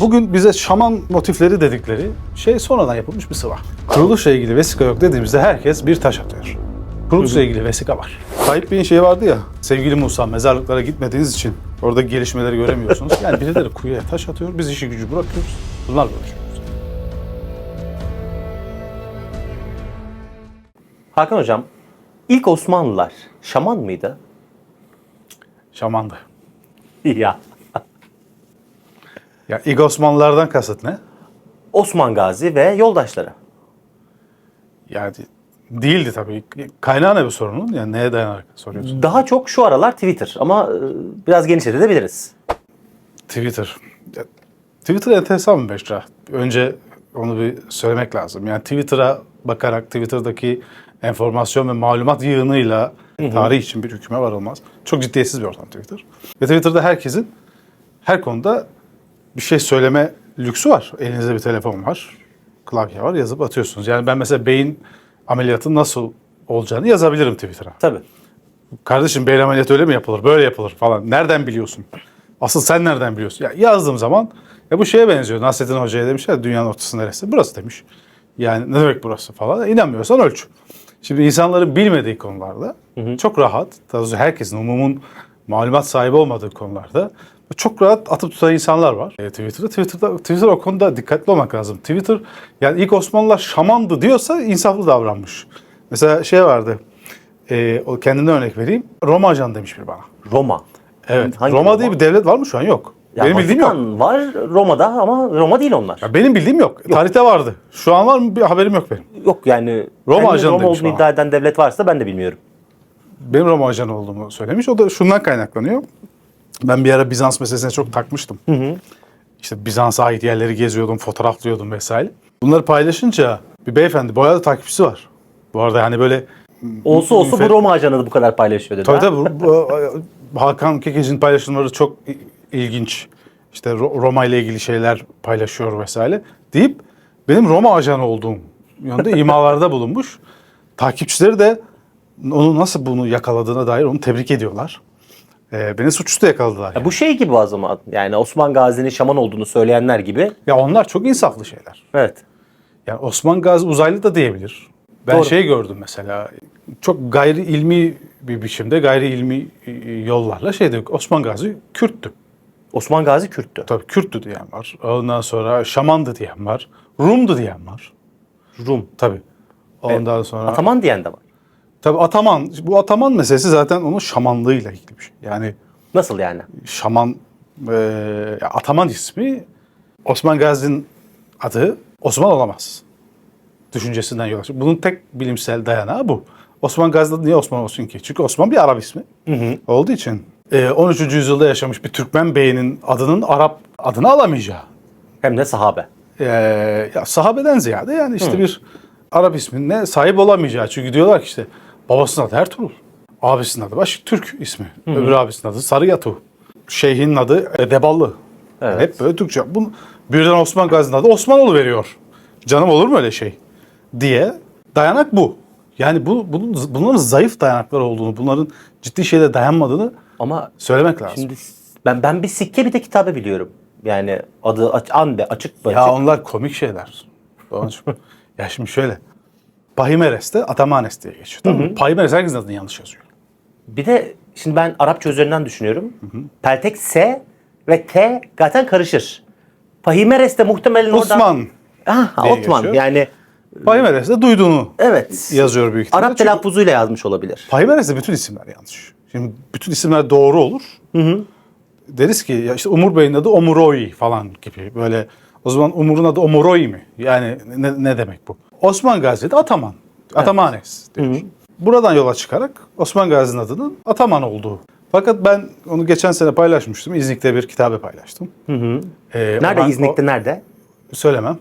Bugün bize şaman motifleri dedikleri şey sonradan yapılmış bir sıva. Kuruluşla ilgili vesika yok dediğimizde herkes bir taş atıyor. Kuruluşla ilgili vesika var. Tayyip Bey'in şeyi vardı ya, sevgili Musa mezarlıklara gitmediğiniz için orada gelişmeleri göremiyorsunuz. Yani birileri kuyuya taş atıyor, biz işi gücü bırakıyoruz. Bunlarla uğraşıyoruz. Hakan Hocam, ilk Osmanlılar şaman mıydı? Şamandı. Ya. Ya ilk Osmanlılardan kasıt ne? Osman Gazi ve yoldaşları. Yani değildi tabii. Kaynağı ne bu sorunun? Yani neye dayanarak soruyorsun? Daha çok şu aralar Twitter ama e, biraz genişletebiliriz. Twitter. Ya, Twitter enteresan bir mecra. Önce onu bir söylemek lazım. Yani Twitter'a bakarak Twitter'daki enformasyon ve malumat yığınıyla tarih için bir hüküme varılmaz. Çok ciddiyetsiz bir ortam Twitter. Ve Twitter'da herkesin her konuda bir şey söyleme lüksü var. Elinizde bir telefon var, klavye var, yazıp atıyorsunuz. Yani ben mesela beyin ameliyatı nasıl olacağını yazabilirim Twitter'a. Tabii. Kardeşim beyin ameliyatı öyle mi yapılır, böyle yapılır falan. Nereden biliyorsun? Asıl sen nereden biliyorsun? Ya yazdığım zaman ya bu şeye benziyor. Nasrettin Hoca'ya demişler dünyanın ortası neresi? Burası demiş. Yani ne demek burası falan. İnanmıyorsan ölç. Şimdi insanların bilmediği konularda çok rahat, daha doğrusu herkesin, umumun malumat sahibi olmadığı konularda çok rahat atıp tutan insanlar var. E, Twitter'da, Twitter'da, Twitter o konuda dikkatli olmak lazım. Twitter, yani ilk Osmanlılar şamandı diyorsa insaflı davranmış. Mesela şey vardı, e, o kendine örnek vereyim. Roma ajan demiş bir bana. Roma. Evet. Hangi Roma Roma? diye bir devlet var mı şu an? Yok. Ya benim bildiğim yok. Vatikan var Roma'da ama Roma değil onlar. Ya benim bildiğim yok. Tarihte vardı. Şu an var mı? Bir haberim yok benim. Yok yani Roma ajanı Roma olduğunu iddia eden devlet varsa ben de bilmiyorum. Benim Roma ajanı olduğumu söylemiş. O da şundan kaynaklanıyor. Ben bir ara Bizans meselesine çok takmıştım. İşte Bizans'a ait yerleri geziyordum, fotoğraflıyordum vesaire. Bunları paylaşınca bir beyefendi, boyalı takipçisi var. Bu arada hani böyle Olsa olsa bu Roma ajanı da bu kadar paylaşıyor dedi. Tabii tabii. Bu, bu- Hakan Kekeci'nin paylaşımları çok ilginç. İşte Ro- Roma ile ilgili şeyler paylaşıyor vesaire. Deyip benim Roma ajanı olduğum yönde imalarda bulunmuş. Takipçileri de onu nasıl bunu yakaladığına dair onu tebrik ediyorlar. Ee, beni suçüstü yakaladılar. Ya bu şey gibi o zaman. Yani Osman Gazi'nin şaman olduğunu söyleyenler gibi. Ya onlar çok insaflı şeyler. Evet. Yani Osman Gazi uzaylı da diyebilir. Ben Doğru. şey gördüm mesela. Çok gayri ilmi bir biçimde, gayri ilmi e, yollarla şeydi. Osman Gazi Kürttü. Osman Gazi Kürttü. Tabii Kürttü diyen var. Ondan sonra Şamandı diyen var. Rum'du diyen var. Rum. Tabii. Ondan sonra Ataman diyen de var. Tabii Ataman bu Ataman meselesi zaten onun şamanlığıyla ilgili bir şey. Yani Nasıl yani? şaman e, ya Ataman ismi Osman Gazi'nin adı Osman olamaz. Düşüncesinden yola çıkıyor. Bunun tek bilimsel dayanağı bu. Osman Gazi adı niye Osman olsun ki? Çünkü Osman bir Arap ismi olduğu için. e, 13. yüzyılda yaşamış bir Türkmen beyinin adının Arap adını alamayacağı. Hem de sahabe. Ee, ya sahabeden ziyade yani işte bir Arap ismine sahip olamayacağı. Çünkü diyorlar ki işte babasının adı Ertuğrul. Abisinin adı baş Türk ismi. Öbür abisinin adı Sarı Yatu. Şeyhinin adı Edeballı. Evet. Hep böyle Türkçe. Bunu, birden Osman Gazi'nin adı Osmanoğlu veriyor. Canım olur mu öyle şey? Diye dayanak bu. Yani bu bunun, bunların zayıf dayanaklar olduğunu, bunların ciddi şeyde dayanmadığını Ama söylemek lazım. şimdi ben ben bir sikke bir de kitabı biliyorum. Yani adı aç, anbe açık açık. Ya onlar komik şeyler. Ya şimdi şöyle. Pahimeres'te Atamanes diye geçiyor. Tamam mı? Pahimeres herkesin adını yanlış yazıyor. Bir de şimdi ben Arapça üzerinden düşünüyorum. Peltek S ve T zaten karışır. Pahimeres de muhtemelen oradan... Osman. Ah, Otman geçiyor. yani Pahimeres de duyduğunu evet. yazıyor büyük ihtimalle. Arap Çünkü telaffuzuyla yazmış olabilir. Pahimeres'te bütün isimler yanlış. Şimdi bütün isimler doğru olur. Deriz ki ya işte Umur Bey'in adı Omuroy falan gibi böyle. O zaman Umur'un adı Omuroy mi? Yani ne, ne demek bu? Osman Gazi'de Ataman. Atamanes diyor. Buradan yola çıkarak Osman Gazi'nin adının Ataman olduğu. Fakat ben onu geçen sene paylaşmıştım. İznik'te bir kitabe paylaştım. Ee, Nerede Orhan- İznik'te nerede? Söylemem.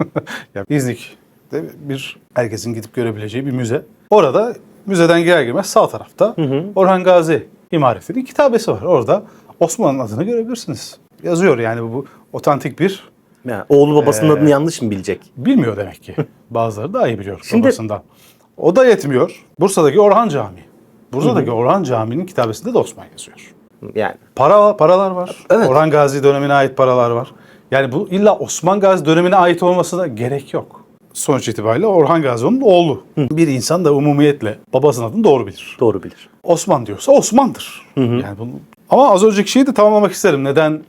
ya, İznik'te bir herkesin gidip görebileceği bir müze. Orada müzeden girer girmez sağ tarafta Orhan Gazi imaretinin kitabesi var. Orada Osman'ın adını görebilirsiniz. Yazıyor yani bu otantik bir Yani oğlu babasının Ee, adını yanlış mı bilecek? bilmiyor demek ki. Bazıları daha iyi biliyor Şimdi- babasından. O da yetmiyor. Bursa'daki Orhan Camii. Bursa'daki Orhan Camii'nin kitabesinde de Osman yazıyor. Yani Para paralar var. Evet. Orhan Gazi dönemine ait paralar var. Yani bu illa Osman Gazi dönemine ait olmasına gerek yok. Sonuç itibariyle Orhan Gazi onun oğlu. Bir insan da umumiyetle babasının adını doğru bilir. Doğru bilir. Osman diyorsa Osman'dır. Yani bunu... Ama az önceki şeyi de tamamlamak isterim. Neden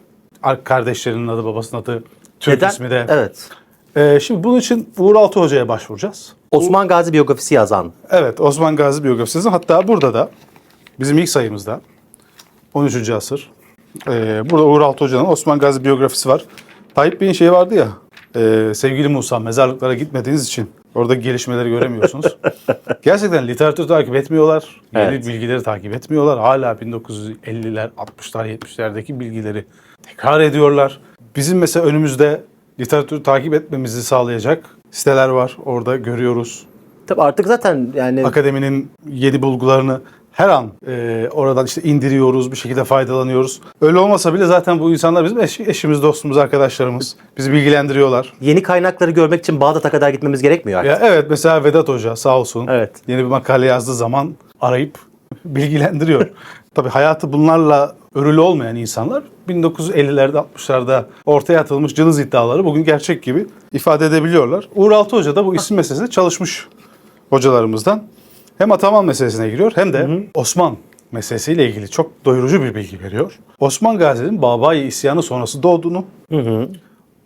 kardeşlerinin adı, babasının adı, Türk Neden? ismi de. Evet. Ee, şimdi bunun için Uğur Altı Hoca'ya başvuracağız. Osman Gazi biyografisi yazan. Evet, Osman Gazi biyografisi. Hatta burada da bizim ilk sayımızda 13. asır. Ee, burada Uğur Altı Hoca'nın Osman Gazi biyografisi var. Tayyip Bey'in şeyi vardı ya. e, sevgili Musa mezarlıklara gitmediğiniz için orada gelişmeleri göremiyorsunuz. Gerçekten literatür takip etmiyorlar. Yeni Evet. bilgileri takip etmiyorlar. Hala 1950'ler, 60'lar, 70'lerdeki bilgileri tekrar ediyorlar. Bizim mesela önümüzde literatürü takip etmemizi sağlayacak siteler var. Orada görüyoruz Tabii artık zaten yani akademinin yeni bulgularını her an e, oradan işte indiriyoruz, bir şekilde faydalanıyoruz. Öyle olmasa bile zaten bu insanlar bizim eş- eşimiz, dostumuz, arkadaşlarımız. Bizi bilgilendiriyorlar. yeni kaynakları görmek için Bağdat'a kadar gitmemiz gerekmiyor artık. Ya evet mesela Vedat Hoca sağ olsun. Evet. Yeni bir makale yazdığı zaman arayıp bilgilendiriyor. Tabii hayatı bunlarla örülü olmayan insanlar 1950'lerde 60'larda ortaya atılmış cılız iddiaları bugün gerçek gibi ifade edebiliyorlar. Uğur Altı Hoca da bu isim meselesinde çalışmış hocalarımızdan. Hem ataman meselesine giriyor hem de Osman meselesiyle ilgili çok doyurucu bir bilgi veriyor. Osman Gazi'nin Babayi isyanı sonrası doğduğunu,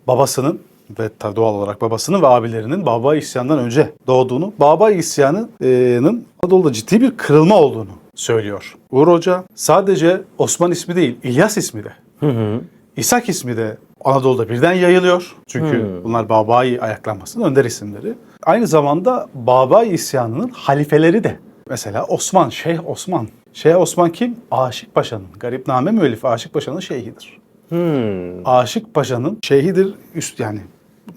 babasının ve tabii doğal olarak babasının ve abilerinin Baba isyanından önce doğduğunu, Baba isyanının Anadolu'da ciddi bir kırılma olduğunu söylüyor. Uğur Hoca sadece Osman ismi değil, İlyas ismi de, İshak ismi de Anadolu'da birden yayılıyor. Çünkü bunlar Babai ayaklanmasının önder isimleri. Aynı zamanda Babai isyanının halifeleri de. Mesela Osman, Şeyh Osman. Şeyh Osman kim? Aşık Paşa'nın, Garipname müellifi Aşık Paşa'nın şeyhidir. Aşık Paşa'nın şeyhidir üst yani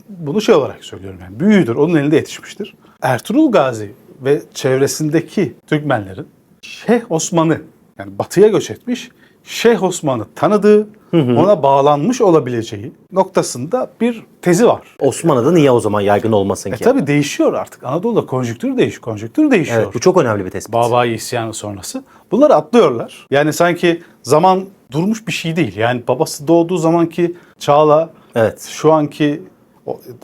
bunu şey olarak söylüyorum yani büyüğüdür onun elinde yetişmiştir. Ertuğrul Gazi ve çevresindeki Türkmenlerin Şeyh Osman'ı yani batıya göç etmiş Şeyh Osman'ı tanıdığı, ona bağlanmış olabileceği noktasında bir tezi var. Osman adı niye o zaman yaygın olmasın E ki? tabi değişiyor artık. Anadolu'da konjüktür değişiyor. Konjüktür değişiyor. Evet, bu çok önemli bir tespit. Babai isyanı sonrası. Bunları atlıyorlar. Yani sanki zaman durmuş bir şey değil. Yani babası doğduğu zamanki çağla Evet. şu anki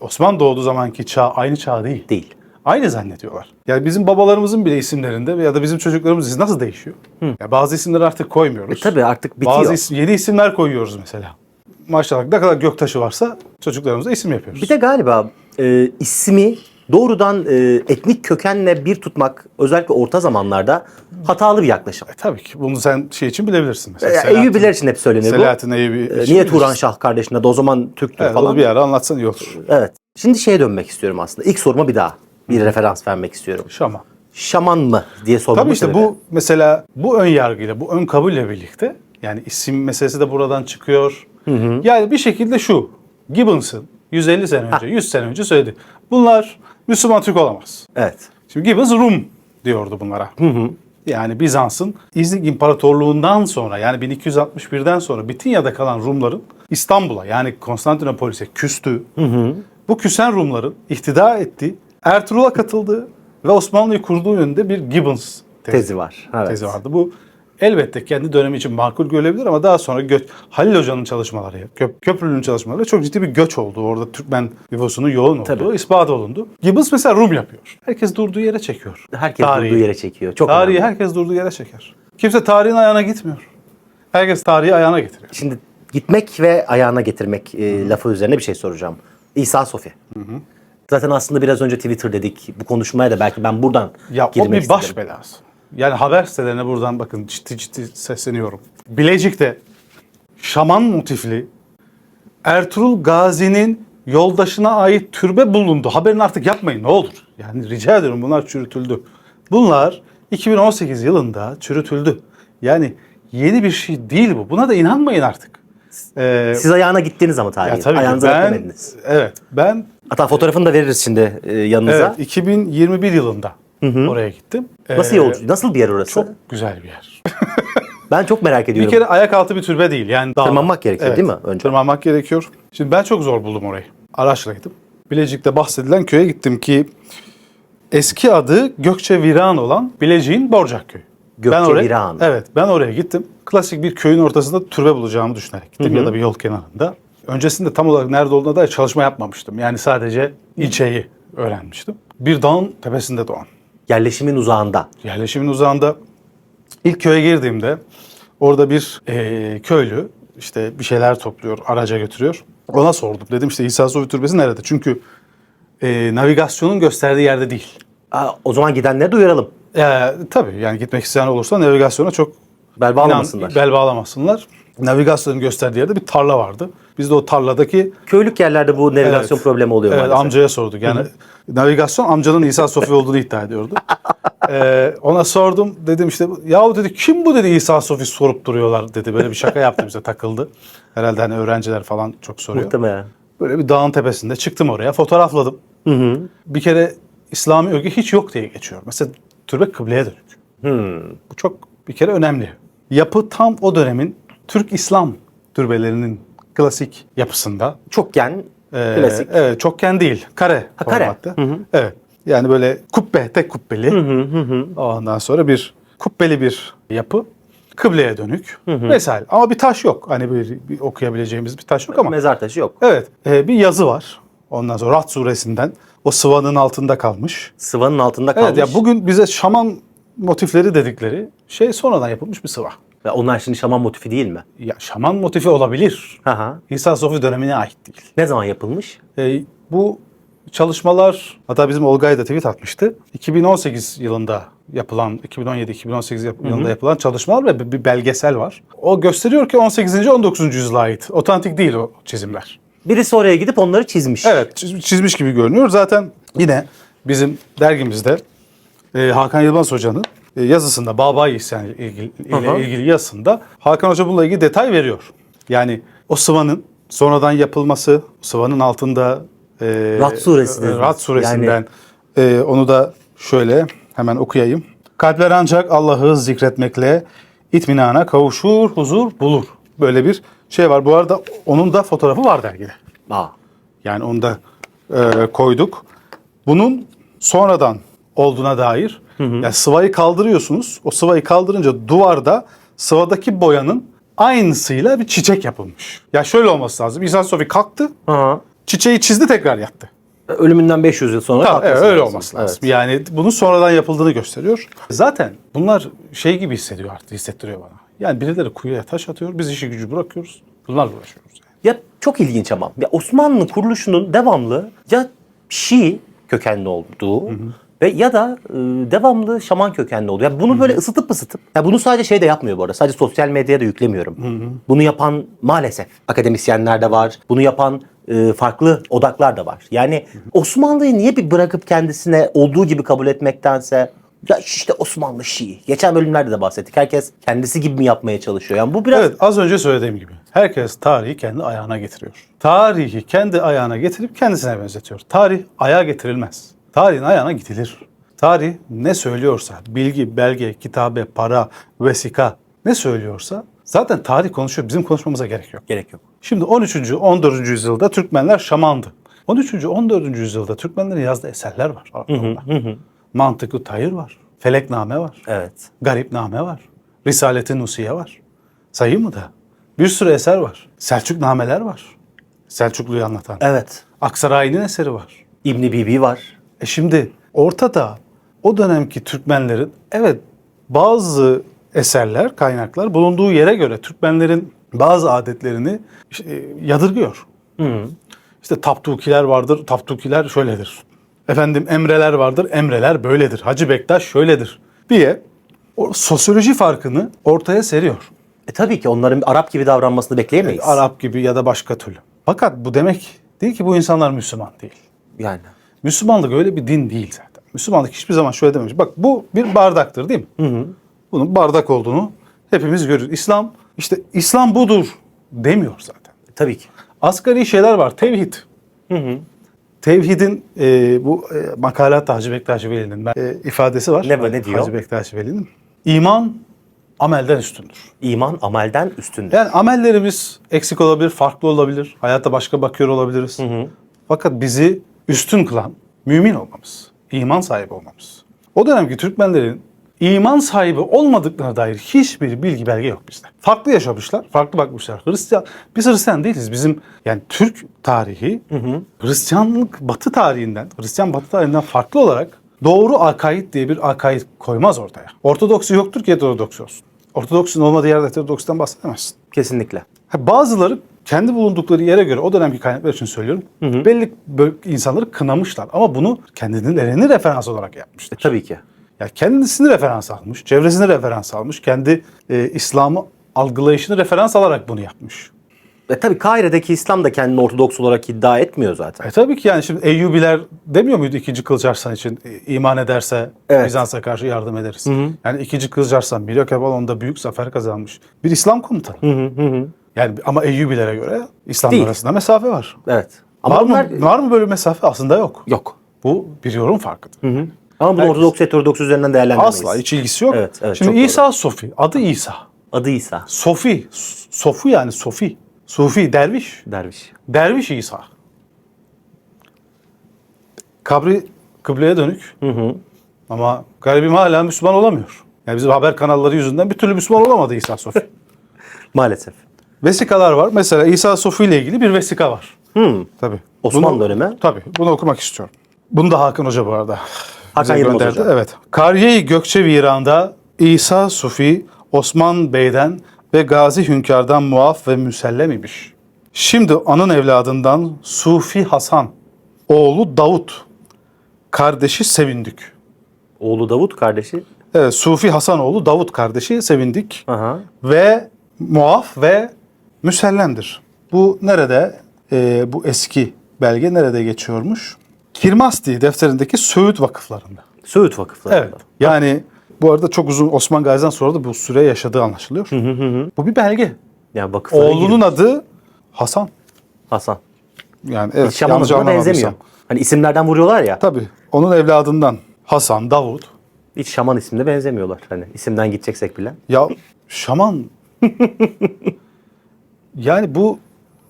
Osman doğduğu zamanki çağ aynı çağ değil. Değil. Aynı zannediyorlar. Yani bizim babalarımızın bile isimlerinde ya da bizim çocuklarımız nasıl değişiyor? Ya bazı isimleri artık koymuyoruz. E tabii artık bitiyor. Bazı isim- yeni isimler koyuyoruz mesela. Maşallah ne kadar göktaşı varsa çocuklarımıza isim yapıyoruz. Bir de galiba e, ismi doğrudan e, etnik kökenle bir tutmak özellikle orta zamanlarda hatalı bir yaklaşım. E, tabii ki bunu sen şey için bilebilirsin mesela. E, Selahattin- Eyyubiler için hep söylenir Selahattin bu. Eyyubi E, niye. Turan Şah kardeşin adı o zaman Türktür Evet, falan. bir ara anlatsan iyi olur. Evet. Şimdi şeye dönmek istiyorum aslında. İlk soruma bir daha bir referans vermek istiyorum. Şama. Şaman mı diye sormamın Tabii işte sebebi. bu mesela bu ön yargıyla, bu ön kabulle birlikte yani isim meselesi de buradan çıkıyor. Yani bir şekilde şu. Gibbons'ın 150 sene önce, 100 sene önce söyledi. Bunlar Müslüman Türk olamaz. Evet. Şimdi Gibbons Rum diyordu bunlara. Yani Bizans'ın İznik İmparatorluğundan sonra yani 1261'den sonra Bitinya'da kalan Rumların İstanbul'a yani Konstantinopolis'e küstü. Bu küsen Rumların ihtida ettiği, Ertuğrul'a katıldığı ve Osmanlı'yı kurduğu yönünde bir Gibbons tezi, Tezi var. Evet. tezi vardı. Bu elbette kendi dönemi için makul görülebilir ama daha sonra gö- Halil Hoca'nın çalışmaları, Köp- Köprülü'nün çalışmaları çok ciddi bir göç oldu. Orada Türkmen nüfusunun yoğun olduğu Tabii. ispat olundu. Gibbons mesela Rum yapıyor. Herkes durduğu yere çekiyor. Herkes Tarihi. durduğu yere çekiyor. Çok Tarihi önemli. herkes durduğu yere çeker. Kimse tarihin ayağına gitmiyor. Herkes tarihi ayağına getiriyor. Şimdi gitmek ve ayağına getirmek e, lafı üzerine bir şey soracağım. İsa Sofya. Zaten aslında biraz önce Twitter dedik. Bu konuşmaya da belki ben buradan Ya o girmek bir baş istedim. belası. Yani haber sitelerine buradan bakın ciddi ciddi sesleniyorum. Bilecik'te şaman motifli Ertuğrul Gazi'nin yoldaşına ait türbe bulundu. Haberini artık yapmayın ne olur. Yani rica ediyorum bunlar çürütüldü. Bunlar 2018 yılında çürütüldü. Yani yeni bir şey değil bu. Buna da inanmayın artık. Ee, Siz ayağına gittiniz ama tarihin. ya Ayağınıza ben, evet ben Hatta fotoğrafını da veririz şimdi e, yanınıza. evet, 2021 yılında oraya gittim. Nasıl Ee, yolcu? Nasıl bir yer orası? Çok güzel bir yer. Ben çok merak Bir ediyorum. kere ayak altı bir türbe değil. Yani dağ- Tırmanmak gerekiyor değil mi önce? Tırmanmak gerekiyor. Şimdi ben çok zor buldum orayı. Araçla gittim. Bilecik'te bahsedilen köye gittim ki eski adı Gökçe Viran olan Bilecik'in Borcak köyü. Gökçe oraya, Viran. Evet ben oraya gittim. Klasik bir köyün ortasında türbe bulacağımı düşünerek gittim ya da bir yol kenarında. Öncesinde tam olarak nerede olduğuna dair çalışma yapmamıştım. Yani sadece ilçeyi öğrenmiştim. Bir dağın tepesinde doğan. Yerleşimin uzağında. Yerleşimin uzağında ilk köye girdiğimde orada bir eee, köylü işte bir şeyler topluyor, araca götürüyor. Ona sordum. Dedim işte İsa Sofi Türbesi nerede? Çünkü eee, navigasyonun gösterdiği yerde değil. Aa, o zaman gidenleri duyuralım. Ee, tabii yani gitmek isteyen olursa navigasyona çok Bel bağlamasınlar. bel bağlamasınlar. Navigasyonun gösterdiği yerde bir tarla vardı. Biz de o tarladaki Köylük yerlerde bu navigasyon Evet. problemi oluyor Evet, maalesef. amcaya sorduk. Yani navigasyon amcanın İsa Sofi olduğunu iddia ediyordu. Ee, ona sordum. Dedim işte yahu dedi kim bu dedi İsa Sofi sorup duruyorlar dedi. Böyle bir şaka yaptı bize takıldı. Herhalde hani öğrenciler falan çok soruyor. Muhtemelen. Böyle bir dağın tepesinde çıktım oraya fotoğrafladım. Bir kere İslami öge hiç yok diye geçiyor. Mesela türbe kıbleye dönük. Bu çok bir kere önemli. Yapı tam o dönemin Türk İslam türbelerinin klasik yapısında. Çokken, Ee, klasik. Evet, çokgen değil. Kare Ha, kare. formatta. Evet. Yani böyle kubbe, tek kubbeli. Ondan sonra bir kubbeli bir yapı. Kıbleye dönük vesaire. Ama bir taş yok. Hani bir, bir okuyabileceğimiz bir taş yok ama. Mezar taşı yok. Evet. e, bir yazı var. Ondan sonra Rahat suresinden. O sıvanın altında kalmış. Sıvanın altında kalmış. Evet ya bugün bize şaman motifleri dedikleri şey sonradan yapılmış bir sıva. Ve onlar şimdi şaman motifi değil mi? Ya şaman motifi olabilir. Aha. İsa Sofi dönemine ait değil. Ne zaman yapılmış? E, bu çalışmalar hatta bizim Olgay da tweet atmıştı. 2018 yılında yapılan 2017-2018 yap- yılında yapılan çalışmalar ve bir- belgesel var. O gösteriyor ki 18. 19. yüzyıla ait. Otantik değil o çizimler. Birisi oraya gidip onları çizmiş. Evet çiz- çizmiş gibi görünüyor. Zaten yine bizim dergimizde e, Hakan Yılmaz Hoca'nın yazısında Babayi isyanı ile ilgili, ile ilgili yazısında Hakan Hoca bununla ilgili detay veriyor. Yani o sıvanın sonradan yapılması, sıvanın altında e, Rad suresi e, dediniz. Rad suresinden e, onu da şöyle hemen okuyayım. Kalpler ancak Allah'ı zikretmekle itminana kavuşur, huzur bulur. Böyle bir şey var. Bu arada onun da fotoğrafı var dergide. Aa. Yani onu da e, koyduk. Bunun sonradan olduğuna dair yani sıvayı kaldırıyorsunuz. O sıvayı kaldırınca duvarda sıvadaki boyanın aynısıyla bir çiçek yapılmış. Ya şöyle olması lazım. İsa Sofi kalktı, Aha. çiçeği çizdi tekrar yattı. Ölümünden 500 yıl sonra Tamam, evet, öyle lazım. olması lazım. Evet. Yani bunun sonradan yapıldığını gösteriyor. Zaten bunlar şey gibi hissediyor artık, hissettiriyor bana. Yani birileri kuyuya taş atıyor, biz işi gücü bırakıyoruz. Bunlarla uğraşıyoruz. Yani. Ya çok ilginç ama. Ya Osmanlı kuruluşunun devamlı ya Şii kökenli olduğu ve ya da e, devamlı şaman kökenli olduğu. Yani bunu böyle ısıtıp ısıtıp. Ya bunu sadece şey de yapmıyor bu arada. Sadece sosyal medyaya da yüklemiyorum. Bunu yapan maalesef akademisyenler de var. Bunu yapan e, farklı odaklar da var. Yani Osmanlı'yı niye bir bırakıp kendisine olduğu gibi kabul etmektense ya işte Osmanlı Şii. Geçen bölümlerde de bahsettik. Herkes kendisi gibi mi yapmaya çalışıyor? Yani bu biraz Evet az önce söylediğim gibi. Herkes tarihi kendi ayağına getiriyor. Tarihi kendi ayağına getirip kendisine benzetiyor. Tarih ayağa getirilmez. Tarihin ayağına gidilir. Tarih ne söylüyorsa, bilgi, belge, kitabe, para, vesika ne söylüyorsa zaten tarih konuşuyor. Bizim konuşmamıza gerek yok. gerek yok. Şimdi 13. 14. yüzyılda Türkmenler şamandı. 13. 14. yüzyılda Türkmenlerin yazdığı eserler var. Araplarda. Mantıklı Tayır var. Felekname var. Evet. Garipname var. Risalet-i Nusiye var. Sayayım mı da? Bir sürü eser var. Selçuk nameler var. Selçuklu'yu anlatan. Evet. Aksaray'ın eseri var. İbni Bibi var. E şimdi ortada o dönemki Türkmenlerin evet bazı eserler, kaynaklar bulunduğu yere göre Türkmenlerin bazı adetlerini işte, yadırgıyor. İşte Taptukiler vardır, Taptukiler şöyledir. Efendim emreler vardır, emreler böyledir. Hacı Bektaş şöyledir diye o sosyoloji farkını ortaya seriyor. E tabii ki onların Arap gibi davranmasını bekleyemeyiz. Arap gibi ya da başka türlü. Fakat bu demek değil ki bu insanlar Müslüman değil. Yani. Müslümanlık öyle bir din değil zaten. Müslümanlık hiçbir zaman şöyle dememiş. Bak bu bir bardaktır değil mi? Bunun bardak olduğunu hepimiz görüyoruz. İslam işte İslam budur demiyor zaten. E, tabii ki. Asgari şeyler var. Tevhid. Tevhidin e, bu e, makalatta Hacı Bektaş Veli'nin e, ifadesi var. Ne- ne diyor? Hacı Bektaş Veli'nin. İman amelden üstündür. İman amelden üstündür. Yani amellerimiz eksik olabilir, farklı olabilir. Hayata başka bakıyor olabiliriz. Fakat bizi üstün kılan mümin olmamız, iman sahibi olmamız. O dönemki Türkmenlerin iman sahibi olmadıklarına dair hiçbir bilgi belge yok bizde. Farklı yaşamışlar, farklı bakmışlar. Hristiyan, biz Hristiyan değiliz. Bizim yani Türk tarihi Hristiyanlık Batı tarihinden, Hristiyan Batı tarihinden farklı olarak doğru akaid diye bir akaid koymaz ortaya. Ortodoksi yoktur ki heterodoksi olsun. Ortodoksin olmadığı yerde heterodoksiden bahsedemezsin. Kesinlikle. Ha, Bazıları kendi bulundukları yere göre o dönemki kaynaklar için söylüyorum. Belli böl- insanları kınamışlar ama bunu kendilerini referans olarak yapmışlar. E, tabii ki. Ya kendisini referans almış, çevresini referans almış, kendi e, İslam'ı algılayışını referans alarak bunu yapmış. Ve tabii Kahire'deki İslam da kendini Ortodoks olarak iddia etmiyor zaten. E tabii ki yani şimdi Eyyubiler demiyor muydu ikinci Kılıç Arslan için e, iman ederse Evet. Bizans'a karşı yardım ederiz. Yani ikinci Kılıç Arslan Milokebalo'nda büyük zafer kazanmış. Bir İslam komutanı. Yani ama Eyyubilere göre İslam Değil. arasında mesafe var. Evet. Ama var, bunlar mı, var mı böyle bir mesafe? Aslında yok. yok. Bu bir yorum farkıdır. Ama bunu Herkes- Ortodoks heterodoks üzerinden değerlendiremeyiz. Asla hiç ilgisi yok. Evet, evet, Şimdi çok doğru. İsa Sofi, adı İsa. Adı İsa. Sofi, Sofu yani Sofi. Sufi, derviş. Derviş. Derviş İsa. Kabri kıbleye dönük. Ama garibim hala Müslüman olamıyor. Yani bizim haber kanalları yüzünden bir türlü Müslüman olamadı İsa Sofi. Maalesef. Vesikalar var. Mesela İsa Sofi ile ilgili bir vesika var. Hmm. Tabii. Osmanlı Bunu- dönemi. Tabii. Bunu okumak istiyorum. Bunu da Hakan Hoca bu arada. Hakan bize Yılmaz gönderdi. Hoca. Evet. Kariye-i Gökçe Viran'da İsa Sufi Osman Bey'den ve Gazi Hünkar'dan muaf ve müsellem imiş. Şimdi anın evladından Sufi Hasan, oğlu Davut, kardeşi Sevindik. Oğlu Davut kardeşi. Evet, Sufi Hasanoğlu Davut kardeşi Sevindik Aha. ve muaf ve müsellemdir. Bu nerede? Ee, bu eski belge nerede geçiyormuş? Kirmasti defterindeki Söğüt vakıflarında. Söğüt vakıflarında. Evet. Yani bu arada çok uzun Osman Gazi'den sonra da bu süre yaşadığı anlaşılıyor. Bu bir belge. Yani vakıflara Oğlunun girmiş. adı Hasan. Hasan. Yani evet. Şaman yanlış adına benzemiyor. Hani isimlerden vuruyorlar ya. Tabii. Onun evladından Hasan, Davut. Hiç şaman ismine benzemiyorlar. Hani isimden gideceksek bile. Ya şaman. yani bu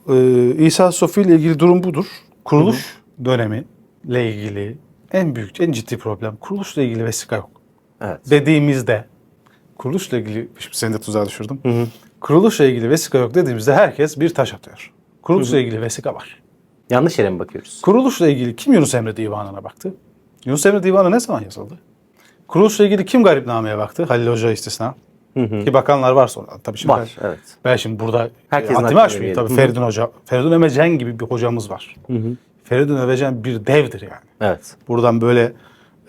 e, İsa Sofi ile ilgili durum budur. Kuruluş dönemi ile ilgili en büyük, en ciddi problem kuruluşla ilgili vesika yok. Evet. Dediğimizde kuruluşla ilgili, şimdi seni de tuzağa düşürdüm. Kuruluşla ilgili vesika yok dediğimizde herkes bir taş atıyor. Kuruluşla ilgili vesika var. Yanlış yere mi bakıyoruz? Kuruluşla ilgili kim Yunus Emre Divanı'na baktı? Yunus Emre Divanı ne zaman yazıldı? Kuruluşla ilgili kim garipnameye baktı? Halil Hoca istisna. Ki bakanlar var sonra. Tabii şimdi Var, ben, evet. ben şimdi burada Herkesin Herkesin haddimi aşmayayım. Tabii. Feridun Hoca, Feridun Emecen gibi bir hocamız var. Feridun Emecen bir devdir yani. Evet. Buradan böyle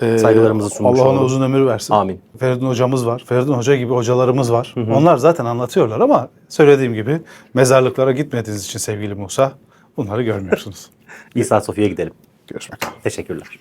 e, Saygılarımızı sunmuş Allah ona olalım. uzun ömür versin. Amin. Feridun hocamız var. Feridun Hoca gibi hocalarımız var. Onlar zaten anlatıyorlar ama söylediğim gibi mezarlıklara gitmediğiniz için sevgili Musa bunları görmüyorsunuz. İsa Sofya'ya gidelim. Görüşmek üzere. Teşekkürler.